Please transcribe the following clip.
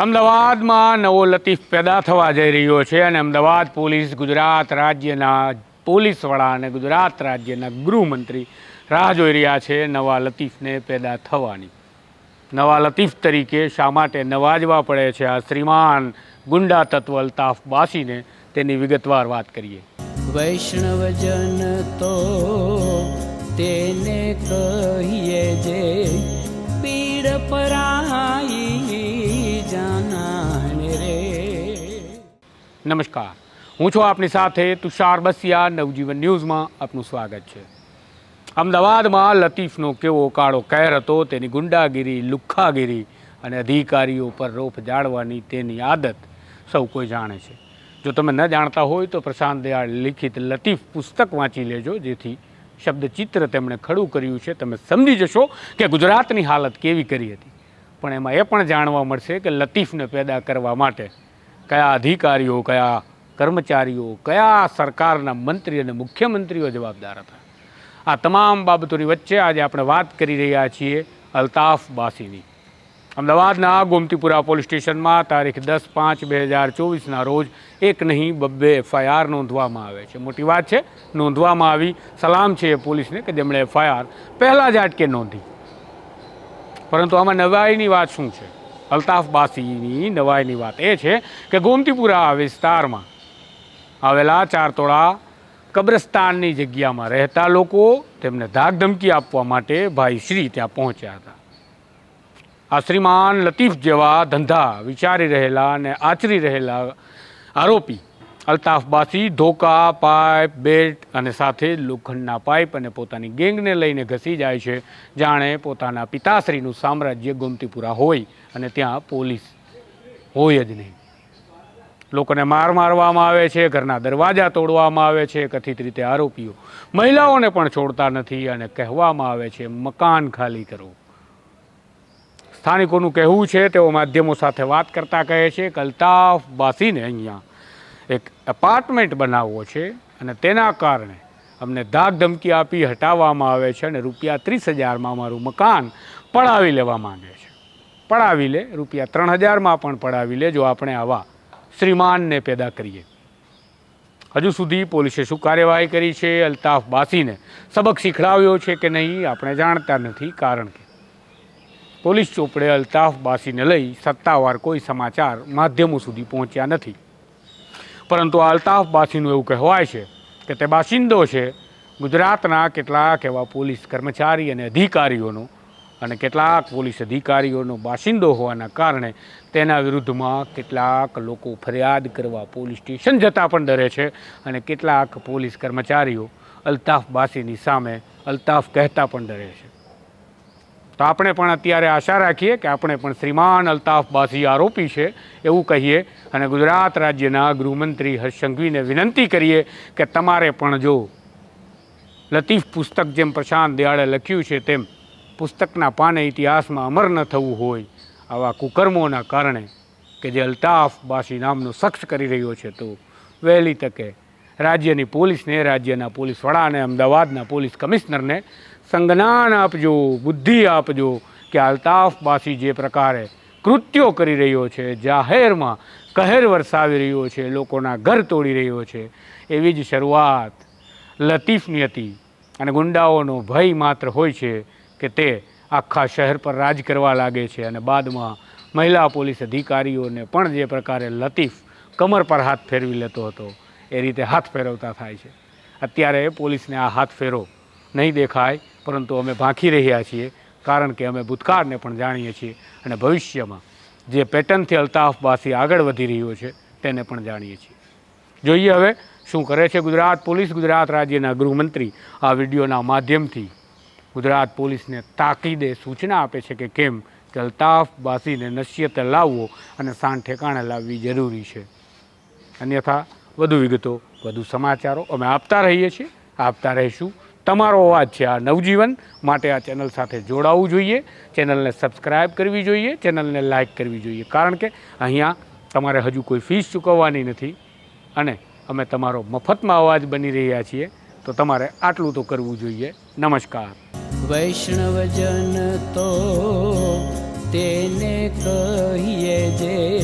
અમદાવાદમાં નવો લતીફ પેદા થવા જઈ રહ્યો છે અને અમદાવાદ પોલીસ ગુજરાત રાજ્યના પોલીસ વડા અને ગુજરાત રાજ્યના ગૃહમંત્રી રાહ જોઈ રહ્યા છે નવા લતીફને પેદા થવાની. નવા લતીફ તરીકે શા માટે નવાજવા પડે છે? આ શ્રીમાન ગુંડા તત્વ અલ્તાફ બાસીને તેની વિગતવાર વાત કરીએ. વૈષ્ણવજન તો તેને કહીએ જે પીડ પરાઈ નમસ્કાર. હું છું આપની સાથે તુષાર બસિયા, નવજીવન ન્યૂઝમાં આપનું સ્વાગત છે. અમદાવાદમાં લતીફનો કેવો કાળો કહેર હતો, તેની ગુંડાગીરી, લુખ્ખાગીરી અને અધિકારીઓ પર રોફ જાળવાની તેની આદત સૌ કોઈ જાણે છે. જો તમે ન જાણતા હોય તો પ્રશાંત દયાળ લિખિત લતીફ પુસ્તક વાંચી લેજો, જેથી શબ્દચિત્ર તેમણે ખડું કર્યું છે. તમે સમજી જશો કે ગુજરાતની હાલત કેવી કરી હતી. પણ એમાં એ પણ જાણવા મળશે કે લતીફને પેદા કરવા માટે કયા અધિકારીઓ, કયા કર્મચારીઓ, કયા સરકારના મંત્રી અને મુખ્યમંત્રીઓ જવાબદાર હતા? આ તમામ બાબતોની વચ્ચે આજે આપણે વાત કરી રહ્યા છીએ અલ્તાફ બાસીની. અમદાવાદના ગોમતીપુરા પોલીસ સ્ટેશનમાં તારીખ દસ પાંચ બે હજાર ચોવીસના રોજ એક નહીં, બબ્બે એફઆઈઆર નોંધવામાં આવે છે. મોટી વાત છે, નોંધવામાં આવી સલામ છે એ પોલીસને કે જેમણે એફઆઈઆર પહેલાં જ આટકે નોંધી. પરંતુ આમાં નવાઈની વાત શું છે? અલ્તાફ બાસીની નવાઈની વાત એ છે કે ગોમતીપુરા વિસ્તારમાં આવેલા ચારતોળા કબ્રસ્તાનની જગ્યામાં રહેતા લોકો તેમને ધાક ધમકી આપવા માટે ભાઈ શ્રી ત્યાં પહોંચ્યા હતા. આ શ્રીમાન લતીફ જેવા ધંધા વિચારી રહેલા અને આચરી રહેલા આરોપી અલ્તાફ બાસી, ધોકા, પાઇપ બેટ અને સાથે લોખંડના પાઇપ અને પોતાની ગેંગને લઈને ઘસી જાય છે. જાણે પોતાના પિતાશ્રીનું સામ્રાજ્ય ગોમતીપુરા હોય અને ત્યાં પોલીસ હોય જ નહીં. લોકોને માર મારવામાં આવે છે, ઘરના દરવાજા તોડવામાં આવે છે, કથિત રીતે આરોપીઓ મહિલાઓને પણ છોડતા નથી અને કહેવામાં આવે છે, મકાન ખાલી કરો. સ્થાનિકોનું કહેવું છે, તેઓ માધ્યમો સાથે વાત કરતા કહે છે કે અલ્તાફ બાસીને અહીંયા એક એપાર્ટમેન્ટ બનાવવો છે અને તેના કારણે અમને ધાક ધમકી આપી હટાવવામાં આવે છે અને રૂપિયા ત્રીસ હજારમાં અમારું મકાન પડાવી લેવા માંગે છે. પડાવી લે, રૂપિયા ત્રણ હજારમાં પણ પડાવી લે, જો આપણે આવા શ્રીમાનને પેદા કરીએ. હજુ સુધી પોલીસે શું કાર્યવાહી કરી છે? અલ્તાફ બાસીને સબક શીખડાવ્યો છે કે નહીં, આપણે જાણતા નથી, કારણ કે પોલીસ ચોપડે અલ્તાફ બાસીને લઈ સત્તાવાર કોઈ સમાચાર માધ્યમો સુધી પહોંચ્યા નથી. પરંતુ અલ્તાફ બાસીનું એવું કહેવાય છે કે તે બાસિંદો છે. ગુજરાતના કેટલાક એવા પોલીસ કર્મચારી અને અધિકારીઓનો અને કેટલાક પોલીસ અધિકારીઓનો બાસિંદો હોવાના કારણે તેના વિરુદ્ધમાં કેટલાક લોકો ફરિયાદ કરવા પોલીસ સ્ટેશન જતાં પણ ડરે છે અને કેટલાક પોલીસ કર્મચારીઓ અલ્તાફ બાસીની સામે અલ્તાફ કહેતા પણ ડરે છે. તો આપણે પણ અત્યારે આશા રાખીએ કે આપણે પણ શ્રીમાન અલ્તાફ બાસી આરોપી છે, એવું કહીએ. અને ગુજરાત રાજ્યના ગૃહમંત્રી હર્ષ સંઘવીને વિનંતી કરીએ કે તમારે પણ જો લતીફ પુસ્તક જેમ પ્રશાંત દયાળે લખ્યું છે, તેમ પુસ્તકના પાને ઇતિહાસમાં અમર ન થવું હોય, આવા કુકર્મોના કારણે કે જે અલ્તાફ બાસી નામનો શખ્સ કરી રહ્યો છે, તો વહેલી તકે રાજ્યની પોલીસને, રાજ્યના પોલીસ વડા અને અમદાવાદના પોલીસ કમિશનરને સંજ્ઞાન આપજો, બુદ્ધિ આપજો કે અલ્તાફ બાસી જે પ્રકારે કૃત્યો કરી રહ્યો છે, જાહેરમાં કહેર વરસાવી રહ્યો છે, લોકોના ઘર તોડી રહ્યો છે, એવી જ શરૂઆત લતીફની હતી. અને ગુંડાઓનો ભય માત્ર હોય છે કે તે આખા શહેર પર રાજ કરવા લાગે છે અને બાદમાં મહિલા પોલીસ અધિકારીઓને પણ જે પ્રકારે લતીફ કમર પર હાથ ફેરવી લેતો હતો, એ રીતે હાથ ફેરવતા થાય છે. અત્યારે પોલીસને આ હાથ ફેરો નહીં દેખાય પરંતુ અમે ભાંખી રહ્યા છીએ, કારણ કે અમે ભૂતકાળને પણ જાણીએ છીએ અને ભવિષ્યમાં જે પેટર્નથી અલ્તાફ બાસી આગળ વધી રહ્યો છે, તેને પણ જાણીએ છીએ. જોઈએ હવે શું કરે છે ગુજરાત પોલીસ. ગુજરાત રાજ્યના ગૃહમંત્રી આ વિડીયોના માધ્યમથી ગુજરાત પોલીસને તાકીદે સૂચના આપે છે કે કેમ કે અલ્તાફ બાસીને નશ્યતે લાવવો અને સાન ઠેકાણે લાવવી જરૂરી છે. અન્યથા વધુ વિગતો, વધુ સમાચારો અમે આપતા રહીએ છીએ. આપતા રહીશું. તમારો અવાજ છે આ નવજીવન માટે આ ચેનલ સાથે જોડાવવું જોઈએ. ચેનલને સબસ્ક્રાઈબ કરવી જોઈએ, ચેનલને લાઇક કરવી જોઈએ. કારણ કે અહીંયા તમારે હજુ કોઈ ફીસ ચૂકવવાની નથી અને અમે તમારો મફતમાં અવાજ બની રહ્યા છીએ. તો તમારે આટલું તો કરવું જોઈએ. નમસ્કાર. વૈષ્ણવજન તો તેને કહીએ જે